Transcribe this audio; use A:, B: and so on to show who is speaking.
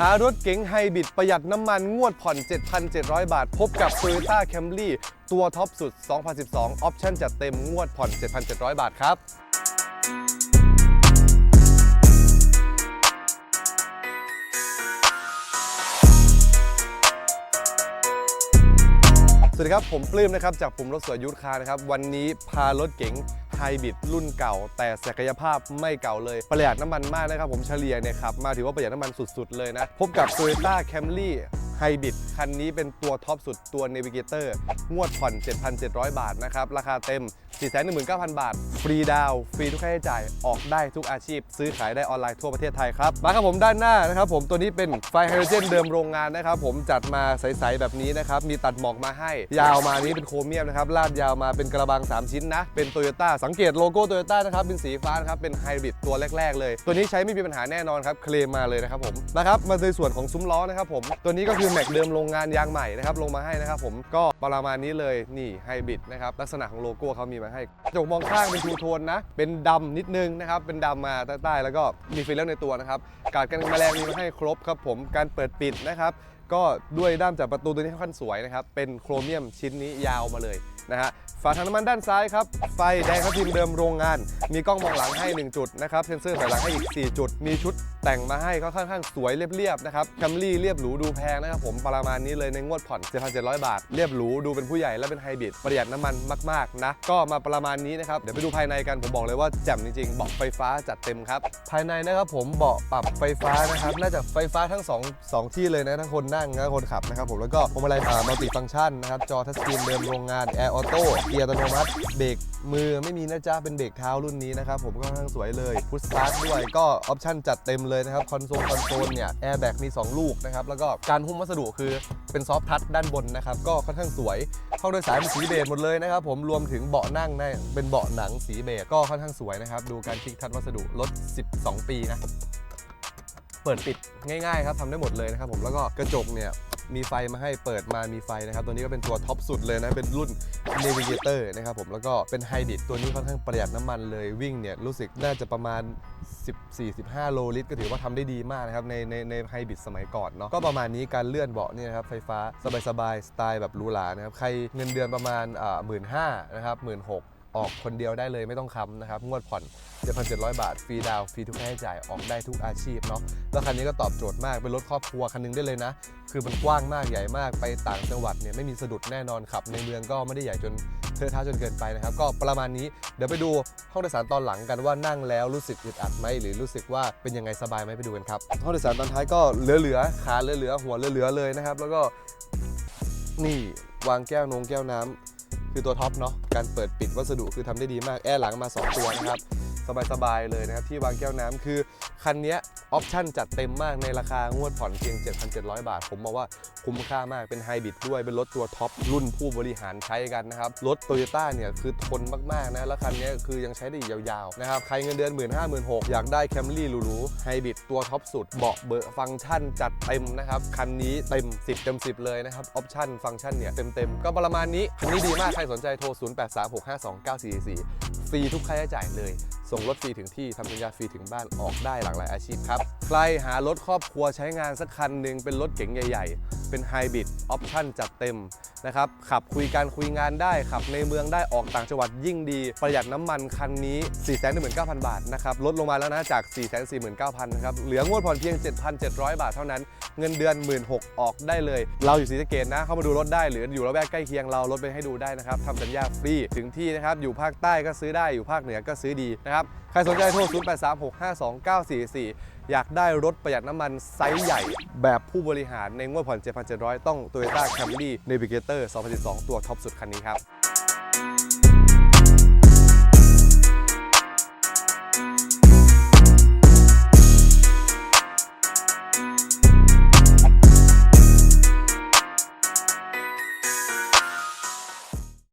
A: หารถเก๋งไฮบริดประหยัดน้ำมันงวดผ่อน 7,700 บาท พบกับ Toyota Camry ตัวท็อปสุด 2012 ออปชั่นจัดเต็มงวดผ่อน 7,700 บาทครับสวัสดีครับ ผมปลื้มนะครับ จากปุ่มรถสวยยุทธคานะครับ วันนี้พารถเก๋ง ไฮบริดรุ่นเก่า แต่ศักยภาพไม่เก่าเลย ประหยัดน้ำมันมากนะครับผมเฉลี่ยเนี่ยขับมาถือว่าประหยัดน้ำมันสุด ๆ เลยนะ พบกับ Toyota Camry ไฮบริดคันนี้เป็นตัวท็อปสุดตัว Navigator งวดผ่อน 7,700 บาทนะครับ ราคาเต็ม 419,000 บาท ฟรีดาวฟรีทุกค่าใช้จ่าย ออกได้ทุกอาชีพ ซื้อขายได้ออนไลน์ทั่วประเทศไทยครับ มาครับผมด้านหน้านะครับผมตัวนี้เป็นไฟไฮโดรเจนเดิมโรงงานนะครับผมจัดมาใส ๆ แบบนี้นะครับ มีตัดหมอกมาให้ ยาวมานี้เป็นโครเมียมนะครับลาดยาวมาเป็นกระบัง 3 ชิ้นนะ เป็นโตโยต้าสังเกตโลโก้โตโยต้านะครับเป็นสีฟ้านะครับเป็นไฮบริดตัวแรก ๆ เลย ตัวนี้ใช้ไม่มีปัญหาแน่นอนครับเคลมมาเลยนะครับผมนะครับมาในส่วนของซุ้มล้อนะครับผมตัวนี้ก็คือแม็กเดิมโรงงานยางใหม่นะครับลงมาให้นะครับผมก็ประมาณนี้เลยนี่ไฮบริดนะครับลักษณะของโลโก้เขามีว้ให้กระจกมองข้างเป็นทูโทนนะ เป็นดำนิดนึงนะครับ เป็นดำมาใต้ๆแล้วก็มีฟิลเลอร์ในตัวนะครับการกันแมลงมีให้ครบครับผมการเปิดปิดนะครับ ก็ด้วยด้ามจับประตูตัวนี้ค่อนข้างสวยนะครับ เป็นโครเมียมชิ้นนี้ยาวมาเลยนะฮะฝาถังน้ำมันด้านซ้ายครับ ไฟแดงครับพิมเดิมโรงงาน มีกล้องมองหลังให้ 1 จุดนะครับ เซ็นเซอร์ถอยหลังให้อีก 4 จุด มีชุดแต่งมาให้ก็ค่อนข้างสวยเรียบๆนะครับแคมรี่เรียบหรูดูแพงนะครับผมประมาณนี้เลยในงวดผ่อน 7,700 บาท เรียบหรูดูเป็นผู้ใหญ่และเป็นไฮบริดประหยัดน้ำมันมากๆนะ ก็มาประมาณนี้นะครับ เดี๋ยวไปดูภายในกัน ผมบอกเลยว่าแจ่มจริงๆ เบาะไฟฟ้าจัดเต็มครับ ภายในนะครับผมเบาะปรับไฟฟ้านะครับ น่าจะไฟฟ้าทั้งสองสองที่เลยนะทั้งคนนั่งและคนขับนะครับผมแล้วก็พวงมาลัยมัลติฟังก์ชันนะครับจอทัชสกรีนเดิมโรงงานแอร์ออโต้เกียร์อัตโนมัติเบรกมือไม่มีนะจ๊ะเป็นเบรกเท้ารุ่นนี้นะครับผมก็ค่อนข้างสวยเลยพุชสตาร์ทด้วยก็ออปชั่นจัดเต็มเลยนะครับคอนโซลคอนโซลเนี่ยแอร์แบ็กมี 2 ลูกนะครับแล้วก็การหุ้มวัสดุคือเป็นซอฟทัชด้านบนนะครับก็ค่อนข้างสวยห้องโดยสารเป็นสีเบจหมดเลยนะครับผมรวมถึงเบาะนั่งนะเป็นเบาะหนังสีเบจก็ค่อนข้างสวยนะครับดูการคลิกทัชวัสดุรถ12 ปีนะ เปิดปิดง่ายๆครับทำได้หมดเลยนะครับผมแล้วก็กระจกเนี่ยมีไฟมาให้เปิดมามีไฟนะครับ ตัวนี้ก็เป็นตัวท็อปสุดเลยนะ เป็นรุ่น Navigator นะครับผมแล้วก็เป็นไฮบริดตัวนี้ค่อนข้างประหยัดน้ำมันเลยวิ่งเนี่ยรู้สึกน่าจะประมาณ 14-15 โลลิตร ก็ถือว่าทำได้ดีมากนะครับ ในในในไฮบริดสมัยก่อนเนาะก็ประมาณนี้การเลื่อนเบาะเนี่ยนะครับไฟฟ้าสบายๆสไตล์แบบหรูหรานะครับใครเงินเดือนประมาณอ่าหมื่นห้านะครับหมื่นหก ออกคนเดียวได้เลยไม่ต้องค้ำนะครับ งวดผ่อน 7,700 บาท ฟรีดาวฟรีทุกค่าใช้จ่าย ออกได้ทุกอาชีพเนาะ แล้วคันนี้ก็ตอบโจทย์มาก เป็นรถครอบครัวคันหนึงได้เลยนะ คือมันกว้างมากใหญ่มาก ไปต่างจังหวัดเนี่ยไม่มีสะดุดแน่นอนขับ ในเมืองก็ไม่ได้ใหญ่จนเทอะทะจนเกินไปนะครับ ก็ประมาณนี้ เดี๋ยวไปดูห้องโดยสารตอนหลังกันว่านั่งแล้วรู้สึกอึดอัดไหมหรือรู้สึกว่าเป็นยังไงสบายไหมไปดูกันครับ ห้องโดยสารตอนท้ายก็เหลือๆขาเหลือๆหัวเหลือๆเลยนะครับ แล้วก็นี่วางแก้วนงแก้วน้ำ คือตัวท็อปเนาะการเปิดปิดวัสดุคือทำได้ดีมากแอร์หลังมา 2 ตัวนะครับ สบายๆเลยนะครับที่วางแก้วน้ำคือคันนี้ออปชั่นจัดเต็มมากในราคางวดผ่อนเพียง 7,700 บาท ผมมองว่าคุ้มค่ามากเป็นไฮบริดด้วยเป็นรถตัวท็อปรุ่นผู้บริหารใช้กันนะครับรถโตโยต้าเนี่ยคือทนมากๆนะแล้วคันนี้คือยังใช้ได้อีกยาวๆนะครับใครเงินเดือน 1 5 0 0 0 0 6อยากได้แคมรี่หรูๆไฮบริดตัวท็อปสุดเบาะเบอร์ฟังก์ชันจัดเต็มนะครับคันนี้เต็ม 10 เต็ม 10 เลยนะครับออปชั่นฟังก์ชันเนี่ยเต็มๆก็ประมาณนี้คันนี้ดีมากใครสนใจโทร 0836529444ฟรีทุกค่าใช้จ่ายเลย ส่งรถฟรีถึงที่ทำสัญญาฟรีถึงบ้านออกได้หลากหลายอาชีพครับ ใครหารถครอบครัวใช้งานสักคันหนึ่งเป็นรถเก๋งใหญ่ๆเป็นไฮบริดออปชั่นจัดเต็มนะครับขับคุยกันคุยงานได้ขับในเมืองได้ออกต่างจังหวัดยิ่งดี ประหยัดน้ำมันคันนี้ 419,000 บาทนะครับลดลงมาแล้วนะจาก 449,000นะครับเหลืองวดผ่อนเพียง 7,700 บาทเท่านั้นเงินเดือน 16ออกได้เลย เราอยู่ศรีสะเกดนะ เข้ามาดูรถได้หรืออยู่ระแวกใกล้เคียงเรารถไปให้ดูได้นะครับทำสัญญาฟรีถึงที่นะครับ อยู่ภาคใต้ก็ซื้อได้อยู่ภาคเหนือก็ซื้อดีนะครับ ใครสนใจโทร 0836529444 อยากได้รถประหยัดน้ำมันไซส์ใหญ่ แบบผู้บริหารในงวดผ่อน 7,700 ต้อง Toyota Camry Navigator 2012 ตัวท็อปสุดคันนี้ครับ